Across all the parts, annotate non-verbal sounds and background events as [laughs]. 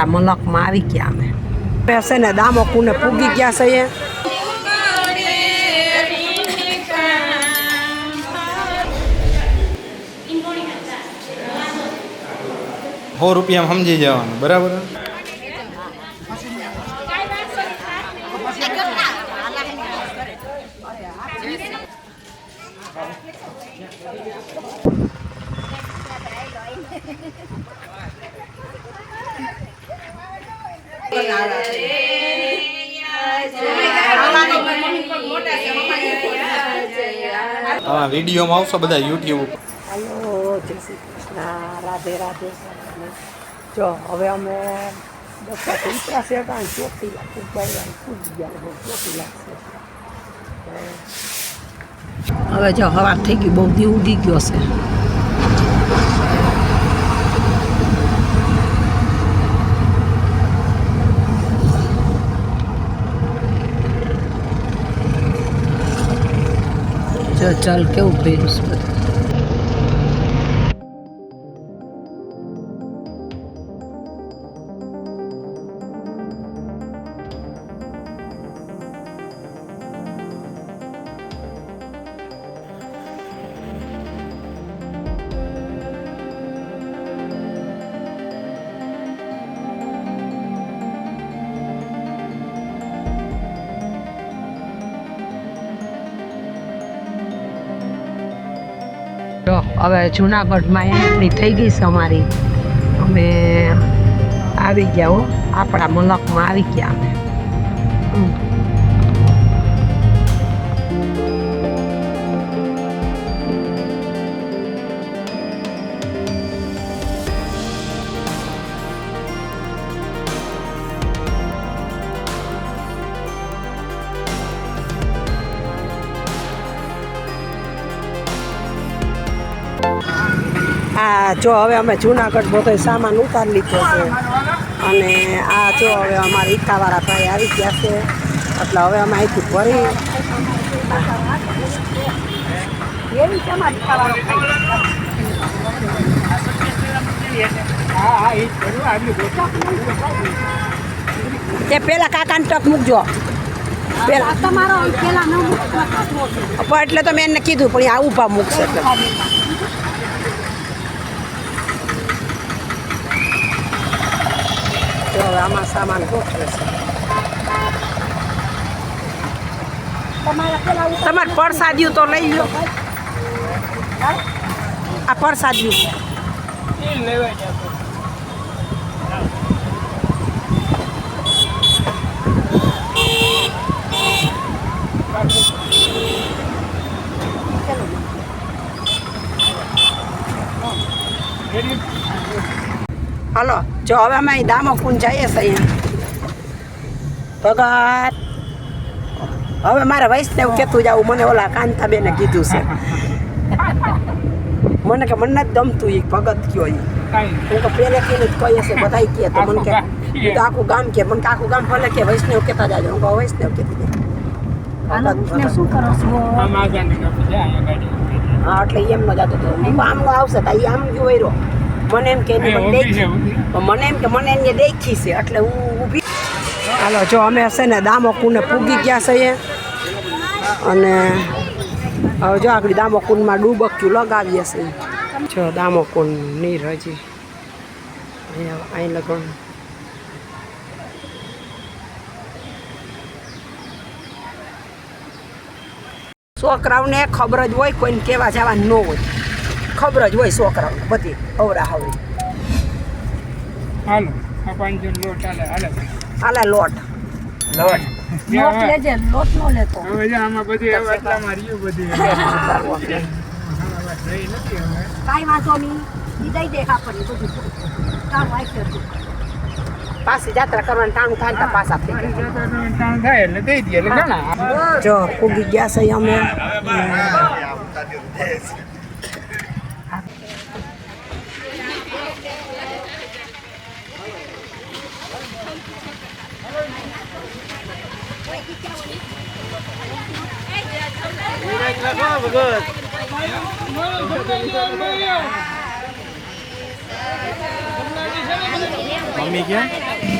આપણા મલકમાં આવી ગયા અમે. છે ને દામોકુને પૂગી ગયા છે સો રૂપિયામાં સમજી જવાનું, બરાબર? હા વિડીયોમાં આવશો બધા યુટ્યુબ હલો જય શ્રી કૃષ્ણ રાધે રાધે. જો હવે અમે દસા ઉતરા છે કારણ ચોથી લાખ ઉપર પૂજી ગયા બહુ ચોથી લાખ હવે જો હવાર થઈ ગઈ બહુ દી ઉડી ગયો છે. ચાલ કેવું ભેરું છે? હવે જુનાગઢમાં એન્ટ્રી થઈ ગઈ છે અમારી. અમે આવી ગયા હો. આપણા મલકમાં આવી ગયા અમે. આ જો હવે અમે જુનાગઢ બધો સામાન ઉતારી લીધો છે. અને આ જો હવે અમારા ઈકાવાળા ભાઈ આવી ગયા છે. એટલે હવે અમે અહીંથી ભરી તે પેલા કાકાને ટક મૂકજો. પેલા. તમારો પેલા ન પણ એટલે તો મેં એને કીધું પણ આ ઊભા મૂકશે એટલે જો હવે આમાં સામાન ગોઠવે છે. તમારે પરસાદ્યું તો લઈ લો આ પરસાદ્યું. હલો જો હવે અમે દામો દામોકુંડ જઈએ છીએ અહીંયા. ભગત. હવે મારે વૈષ્ણવ કેતું જાવું મને ઓલા કાંતાબેને કીધું છે. મને કે મને નથી ગમતું એ ભગત કયો એ હું કે પહેલેથી જ કહીએ હશે બધા કહે તો મને કે તો આખું ગામ કે મને આખું ગામ ભલે કે વૈષ્ણવ કહેતા જાજો. હું કહું વૈષ્ણવ કહેતી આનો શું કરો હા એટલે એમ ન જાતો હતો આમ આવશે તો એ આમ જોઈ રહ્યો મને એમ કે મને પણ મને એમ કે મને એને દેખી છે એટલે હું ઊભી. હાલો જો અમે હશે ને દામોકુંડને પૂગી ગયા છીએ અને હવે જો આગળ દામોકુંડમાં ડૂબક્યું લગાવીએ છીએ. જો દામોકુંડ નીર હજી અહીંયા અહીં લગણ છોકરાઓને ખબર જ હોય કોઈને કહેવા જવા ન હોય. ખબર જ હોય છોકરાઓને બધી અવરા હવરી. હાલો આ લોટ હાલે હાલે. હાલે લોટ. લોટ. લોટ લેજે લોટ નો લેતો. હવે જો આમાં બધી હવે એટલામાં બધી. [laughs] હવે રહી નથી હવે. કાંઈ વાંધો નહીં. દઈ દે બધું. તારું પાછી જાત્રા કરવાનું ટાણું થાય તો પાછા થાય એટલે દઈ દઈએ એટલે જો પૂગી ગયા છે અમે. મમ્મી ક્યાં?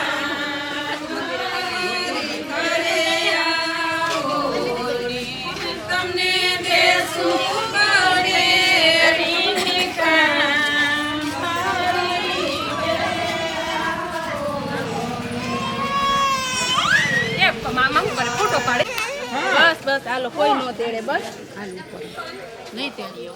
બસ હાલો કોઈ નો તેડે બસ. નહીં તેડીયો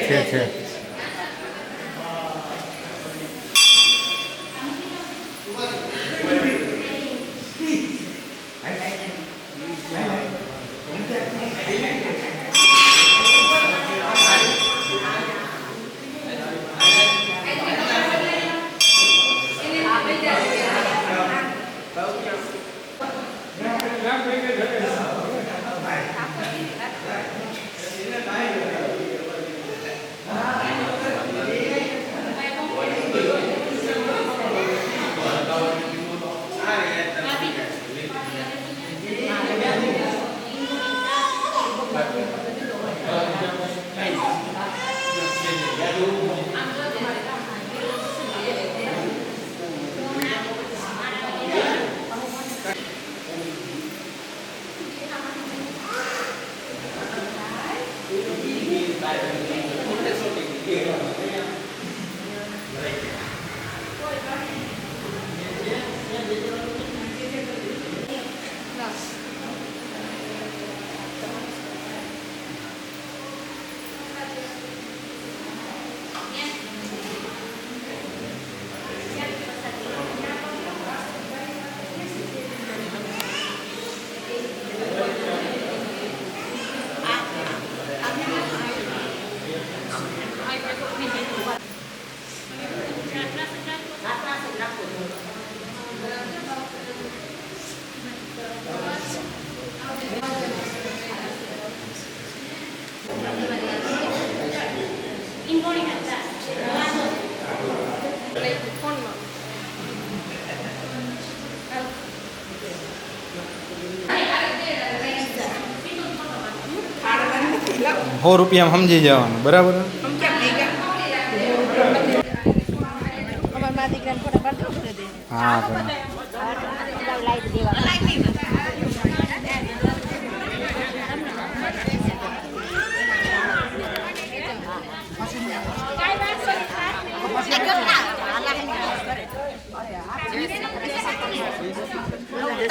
છે છે. સો રૂપિયામાં સમજી જવાનું બરાબર? હા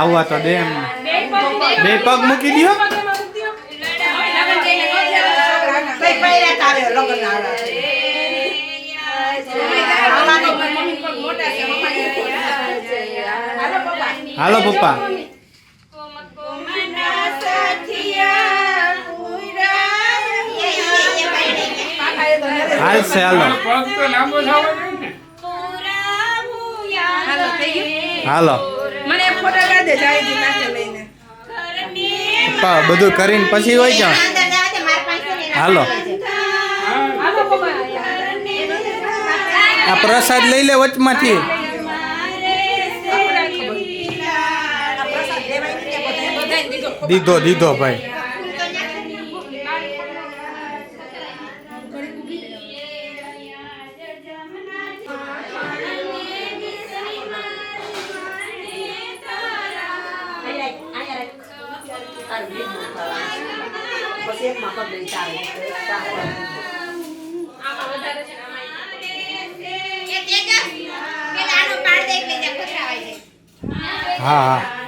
આવવા તો દે એમ બે પગ બે પગ મૂકી છે હાલો પપ્પા. હાલો છે હાલો. હાલો થઈ ગયું? હાલો. મને કાઢ દે જાયજી માથે લઈને. પા, બધું કરીને પછી હોય ક્યાં? હાલો. આ પ્રસાદ લઈ લે વચમાંથી. દીધો દીધો ભાઈ. પછી એકમાં પગ લઈ ચાલે આમાં વધારે છે ને આમાં હા હા.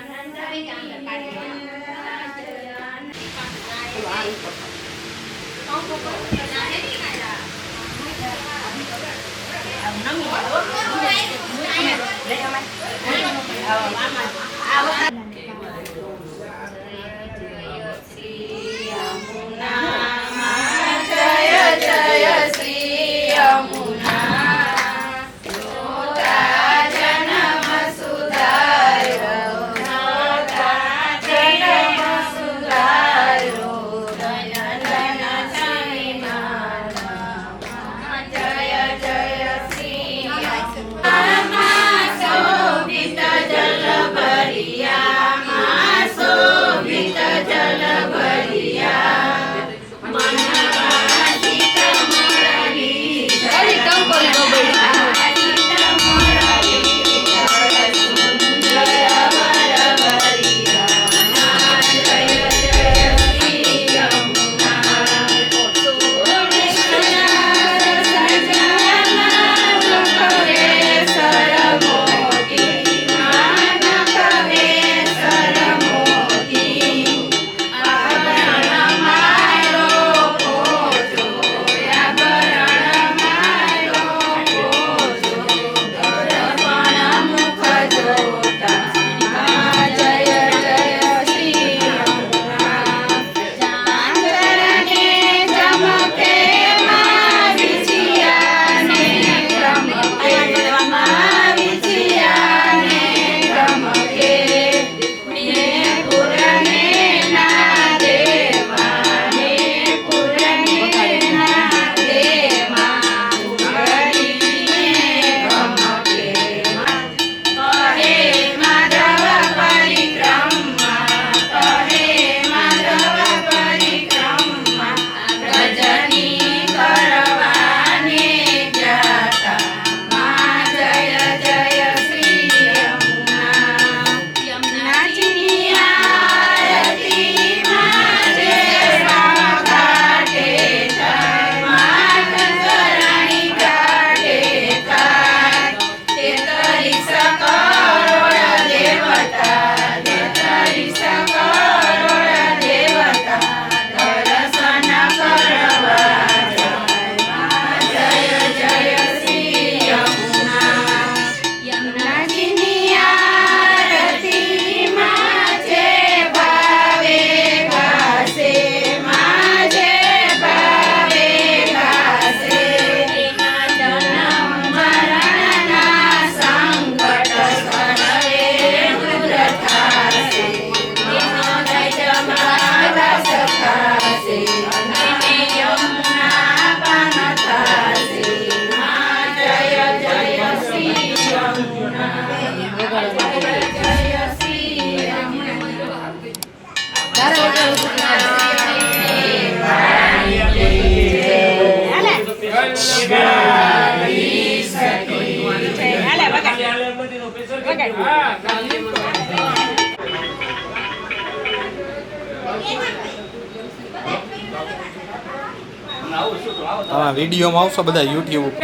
હા વિડીયોમાં આવશો બધા યુટ્યુબ ઉપર.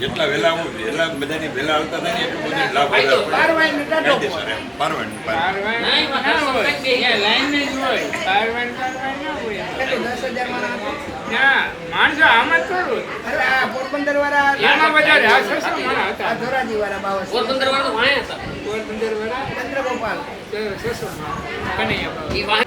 જેટલા વહેલા હું વહેલા બધાની વહેલા આવતા થાય એટલું બધું લાભ આ ના માણસો આમ જ કરું. એમાં વધારે આ હતા. પોરબંદર વાળા તો સસરો માણા. કનૈયા બાવા.